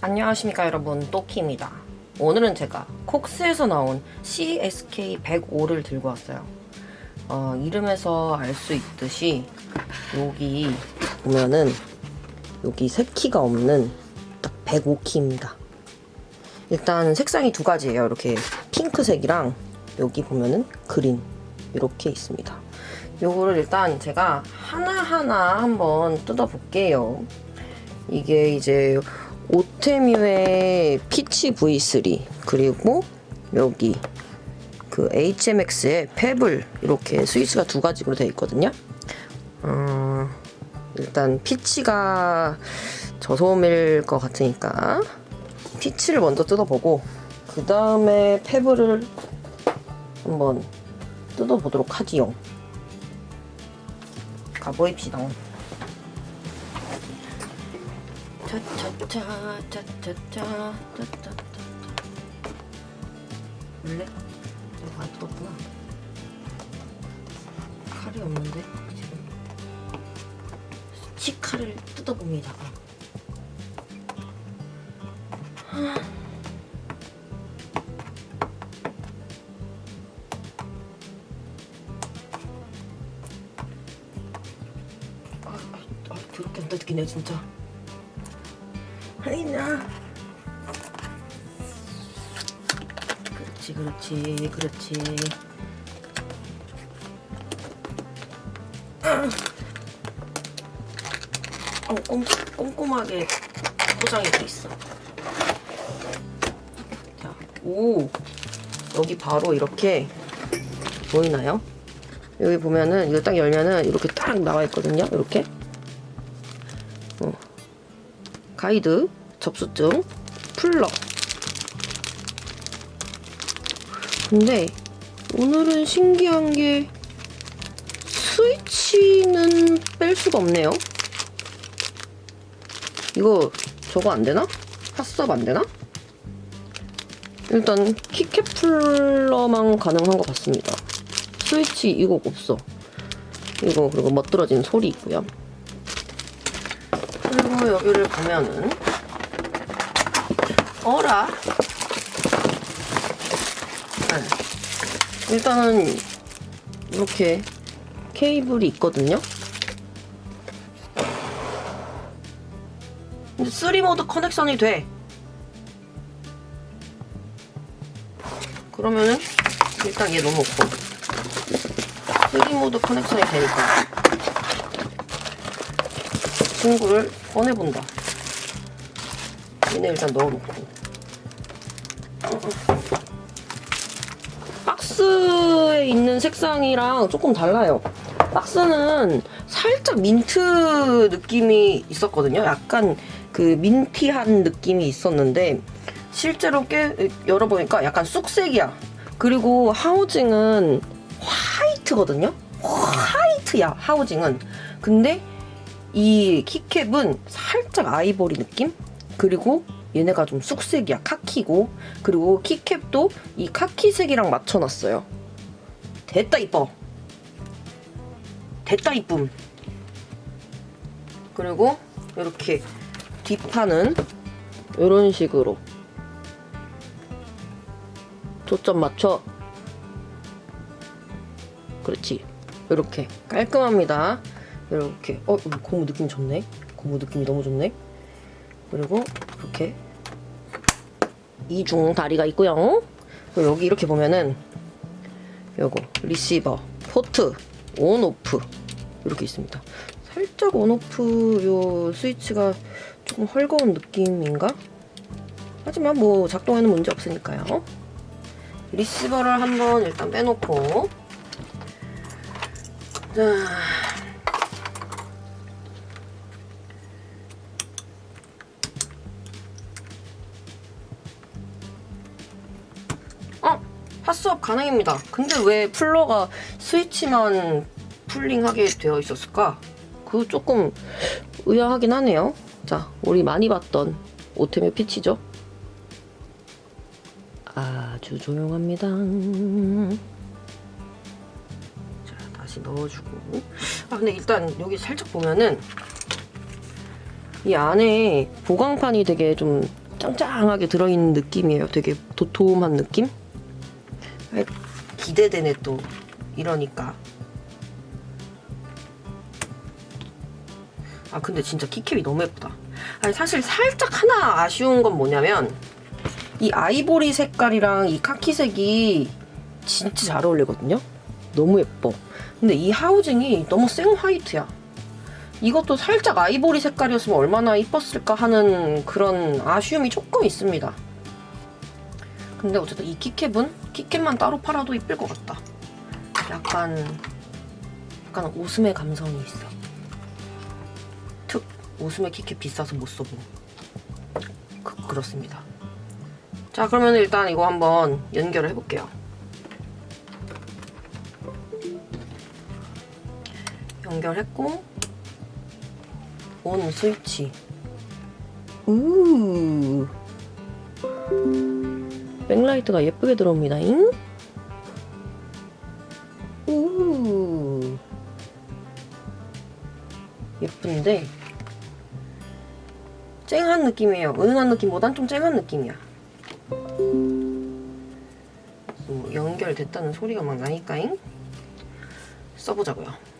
안녕하십니까 여러분. 또키입니다. 오늘은 제가 콕스에서 나온 CSK105를 들고 왔어요. 어, 이름에서 알 수 있듯이 여기 보면은 여기 세 키가 없는 딱 105키입니다. 일단 색상이 두 가지예요. 이렇게 핑크색이랑 여기 보면은 그린 이렇게 있습니다. 요거를 일단 제가 하나하나 한번 뜯어 볼게요. 이게 이제 오테뮤의 피치 V3 그리고 여기 그 HMX의 페블 이렇게 스위치가 두 가지로 되어 있거든요. 어, 일단 피치가 저소음일 것 같으니까 피치를 먼저 뜯어보고 그 다음에 페블을 한번 뜯어보도록 하지요. 가보입시다. 차차차 차차차 차차차 원래 내가 안 뜯었구나 칼이 없는데 지금 치칼을 뜯어봅니다 아, 아, 아, 더럽게 안 뜯기네 진짜 그렇지 그렇지 어, 꼼, 꼼꼼하게 포장이 돼 있어 자, 오 여기 바로 이렇게 보이나요? 여기 보면은 이거 딱 열면은 이렇게 딱 나와 있거든요 이렇게 어. 가이드, 접수증, 플러. 근데 오늘은 신기한 게 스위치는 뺄 수가 없네요. 이거 저거 안 되나? 핫섭 안 되나? 일단 키캡 플러만 가능한 것 같습니다. 스위치 이거 없어. 이거 그리고 멋들어진 소리 있고요. 그리고 여기를 보면은 어라 일단은 이렇게 케이블이 있거든요 근데 3모드 커넥션이 돼 그러면은 일단 얘 넣어놓고 3모드 커넥션이 되니까 친구를 꺼내본다. 얘네 일단 넣어놓고. 박스에 있는 색상이랑 조금 달라요. 박스는 살짝 민트 느낌이 있었거든요. 약간 그 민티한 느낌이 있었는데 실제로 깨 열어보니까 약간 쑥색이야. 그리고 하우징은 화이트거든요. 화이트야 하우징은. 근데 이 키캡은 살짝 아이보리 느낌? 그리고 얘네가 좀 쑥색이야. 카키고. 그리고 키캡도 이 카키색이랑 맞춰놨어요. 됐다 이뻐. 됐다 이쁨. 그리고 이렇게 뒷판은 이런 식으로 초점 맞춰. 그렇지. 이렇게 깔끔합니다. 이렇게 어 이거 고무 느낌 좋네 고무 느낌이 너무 좋네 그리고 이렇게 이중 다리가 있고요. 여기 이렇게 보면은 요거 리시버 포트 온 오프 이렇게 있습니다. 살짝 온 오프 요 스위치가 조금 헐거운 느낌인가? 하지만 뭐 작동에는 문제 없으니까요. 리시버를 한번 일단 빼놓고. 자 가능입니다. 근데 왜 플러가 스위치만 풀링하게 되어 있었을까? 그거 조금 의아하긴 하네요. 자, 우리 많이 봤던 오테메 피치죠? 아주 조용합니다. 자, 다시 넣어주고. 아, 근데 일단 여기 살짝 보면은 이 안에 보강판이 되게 좀 짱짱하게 들어있는 느낌이에요. 되게 도톰한 느낌? 기대되네 또 이러니까. 아 근데 진짜 키캡이 너무 예쁘다. 아니 사실 살짝 하나 아쉬운 건 뭐냐면 이 아이보리 색깔이랑 이 카키색이 진짜 잘 어울리거든요. 너무 예뻐. 근데 이 하우징이 너무 생 화이트야. 이것도 살짝 아이보리 색깔이었으면 얼마나 이뻤을까 하는 그런 아쉬움이 조금 있습니다. 근데 어쨌든 이 키캡은 키캡만 따로 팔아도 이쁠 것 같다. 약간 약간 오스의 감성이 있어. 특 오스의 키캡 비싸서 못 써보. 그, 그렇습니다. 자 그러면 일단 이거 한번 연결을 해볼게요. 연결했고 온 스위치. 우. 백라이트가 예쁘게 들어옵니다잉. 우. 예쁜데 쨍한 느낌이에요. 은은한 느낌보단 좀 쨍한 느낌이야. 뭐 연결됐다는 소리가 막 나니까잉. 써보자고요.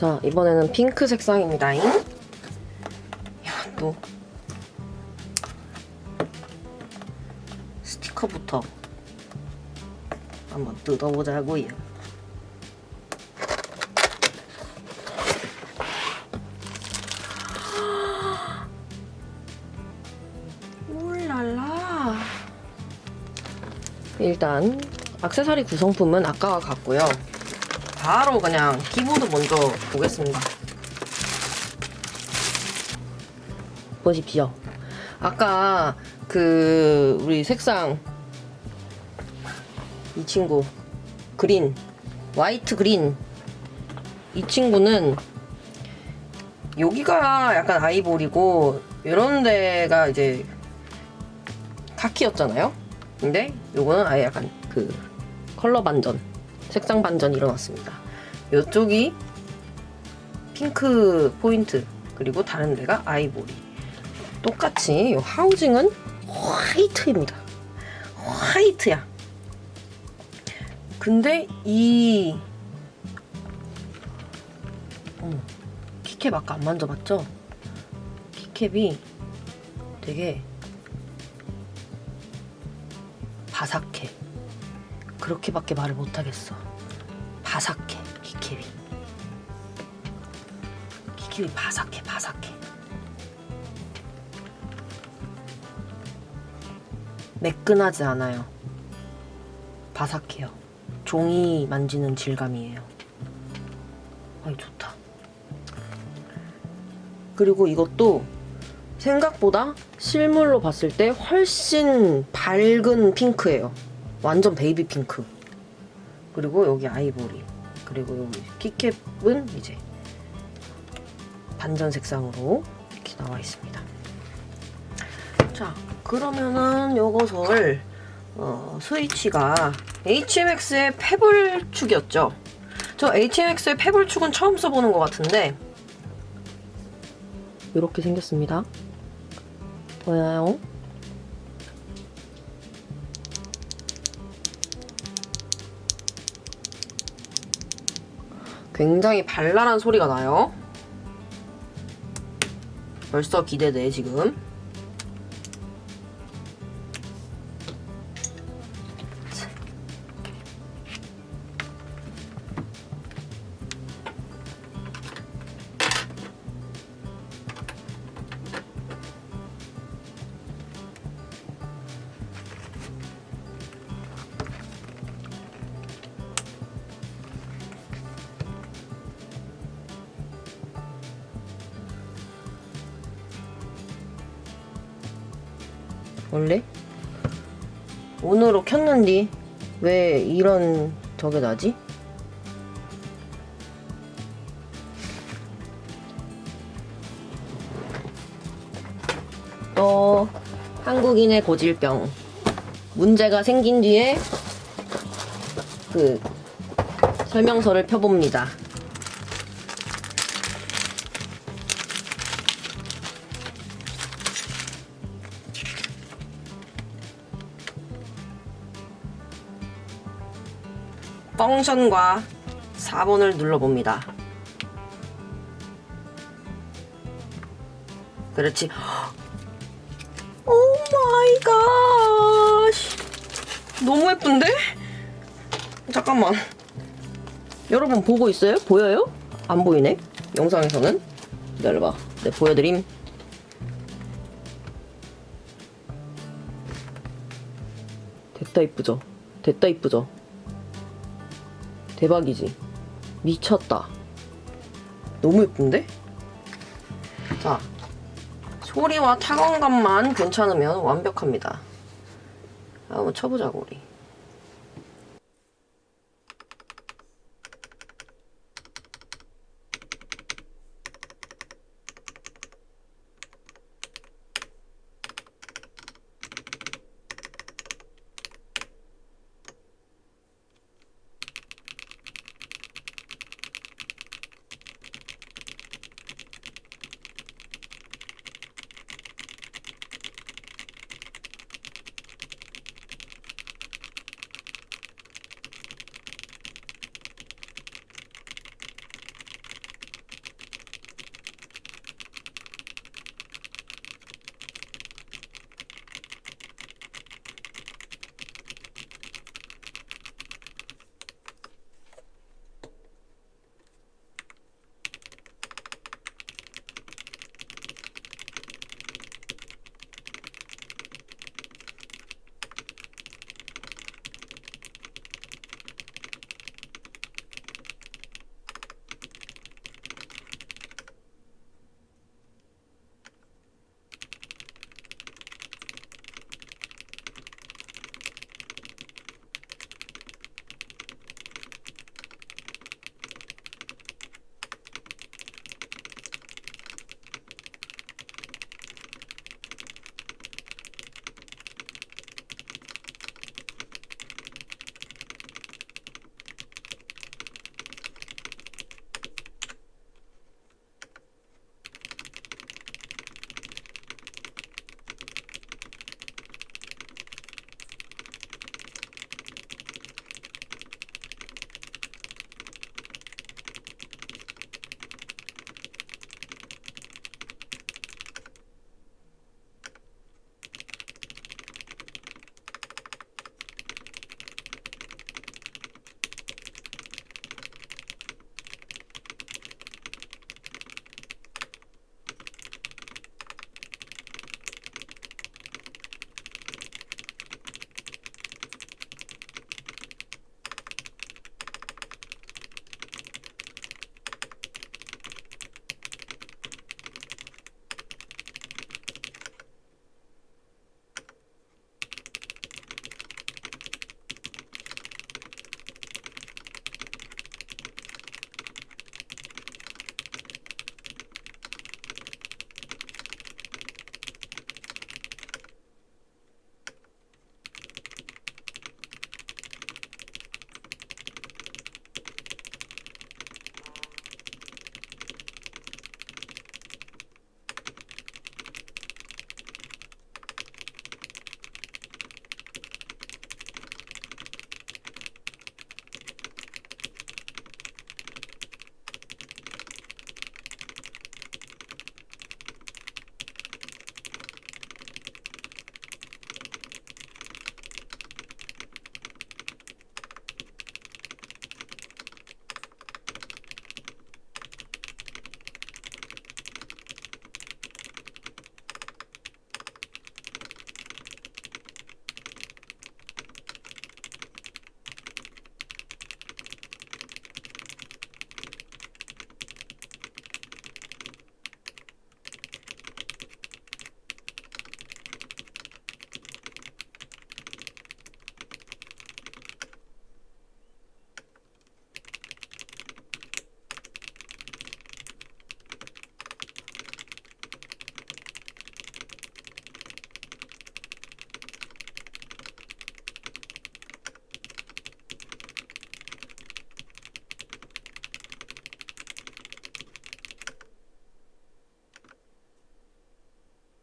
자, 이번에는 핑크 색상입니다. 야, 또 스티커부터 한번 뜯어보자고요. 울랄라. 일단 액세서리 구성품은 아까와 같고요. 바로 그냥 키보드 먼저 보겠습니다. 보십시오. 아까 그 우리 색상 이 친구 그린 화이트 그린 이 친구는 여기가 약간 아이보리고 이런 데가 이제 카키였잖아요. 근데 요거는 아예 약간 그 컬러 반전, 색상 반전이 일어났습니다. 이쪽이 핑크 포인트 그리고 다른 데가 아이보리. 똑같이 이 하우징은 화이트입니다. 화이트야. 근데 이 어, 키캡 아까 안 만져봤죠? 키캡이 되게 바삭해. 그렇게밖에 말을 못하겠어. 바삭해, 키캡이. 키캡이 바삭해, 바삭해. 매끈하지 않아요. 바삭해요. 종이 만지는 질감이에요. 아이, 좋다. 그리고 이것도 생각보다 실물로 봤을 때 훨씬 밝은 핑크예요. 완전 베이비 핑크. 그리고 여기 아이보리. 그리고 여기 키캡은 이제 반전 색상으로 이렇게 나와 있습니다. 자, 그러면은 요것을 어, 스위치가 HMX의 페블축이었죠. 저 HMX의 페블축은 처음 써보는 것 같은데 이렇게 생겼습니다. 보여요? 굉장히 발랄한 소리가 나요. 벌써 기대돼 지금. 온으로 켰는디 왜 이런 저게 나지? 또 한국인의 고질병 문제가 생긴 뒤에 그 설명서를 펴봅니다. 펑션과 4번을 눌러봅니다. 그렇지. 오 마이 갓. 너무 예쁜데? 잠깐만. 여러분 보고 있어요? 보여요? 안 보이네? 영상에서는. 기다려봐. 네, 보여드림. 됐다 이쁘죠? 됐다 이쁘죠? 대박이지? 미쳤다. 너무 예쁜데? 자, 소리와 타건감만 괜찮으면 완벽합니다. 한번 쳐보자고, 우리.